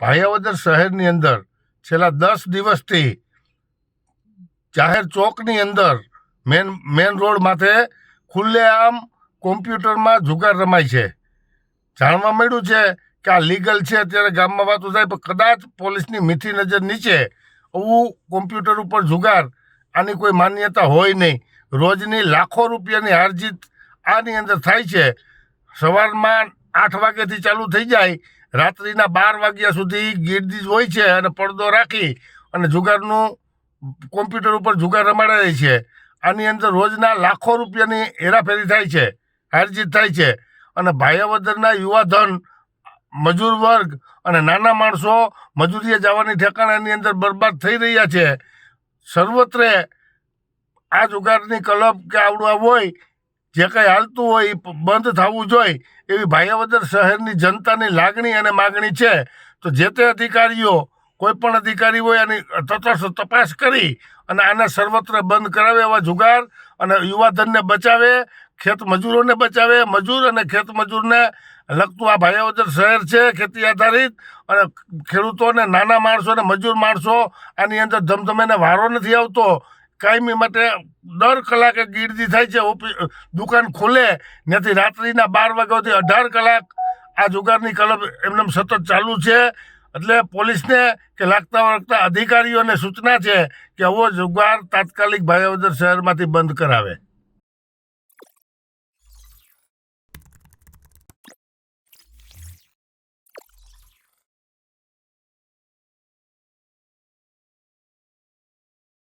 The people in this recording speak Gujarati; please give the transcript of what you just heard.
ભાયાવદર શહેરની અંદર છેલ્લા દસ દિવસથી જાહેર ચોકની અંદર મેન મેન રોડ માથે ખુલ્લેઆમ કોમ્પ્યુટરમાં જુગાર રમાય છે. જાણવા મળ્યું છે કે આ લીગલ છે, અત્યારે ગામમાં વાતો થાય, પણ કદાચ પોલીસની મીઠી નજર નીચે આવું કોમ્પ્યુટર ઉપર જુગાર આની કોઈ માન્યતા હોય નહીં. રોજની લાખો રૂપિયાની હારજીત આની અંદર થાય છે. સવારમાં આઠ વાગ્યાથી ચાલુ થઈ જાય. રાત્રિના બાર વાગ્યા સુધી ગીરદીજ હોય છે અને પડદો રાખી અને જુગારનું કોમ્પ્યુટર ઉપર જુગાર રમાડાય છે. આની અંદર રોજના લાખો રૂપિયાની હેરાફેરી થાય છે, હારજીત થાય છે અને ભાયાવદરના યુવાધન મજૂર વર્ગ અને નાના માણસો મજૂરીએ જવાની ઠેકાણાની અંદર બરબાદ થઈ રહ્યા છે. સર્વત્રે આ જુગારની કલબ કે આવડવા હોય જે કંઈ હાલતું હોય એ બંધ થવું જોઈએ એવી ભાયાવદર શહેરની જનતાની લાગણી અને માગણી છે. તો જે તે અધિકારીઓ, કોઈ પણ અધિકારી હોય આની તટસ્થ તપાસ કરી અને આને સર્વત્ર બંધ કરાવે એવા જુગાર અને યુવાધનને બચાવે, ખેત મજૂરોને બચાવે, મજૂર અને ખેત મજૂરને લગતું આ ભાયાવદર શહેર છે ખેતી આધારિત અને ખેડૂતોને નાના માણસો અને મજૂર માણસો આની અંદર ધમધમેને વારો નથી આવતો. કાયમી માટે દર કલાકે ગીરદી થાય છે દુકાન ખુલે નથી રાત્રિના બાર વાગ્યાથી અઢાર કલાક આ જુગારની કલબ એમને સતત ચાલુ છે. એટલે પોલીસને કે લાગતા વળગતા અધિકારીઓને સૂચના છે કે આવો જુગાર તાત્કાલિક ભાયાવદર શહેરમાંથી બંધ કરાવે.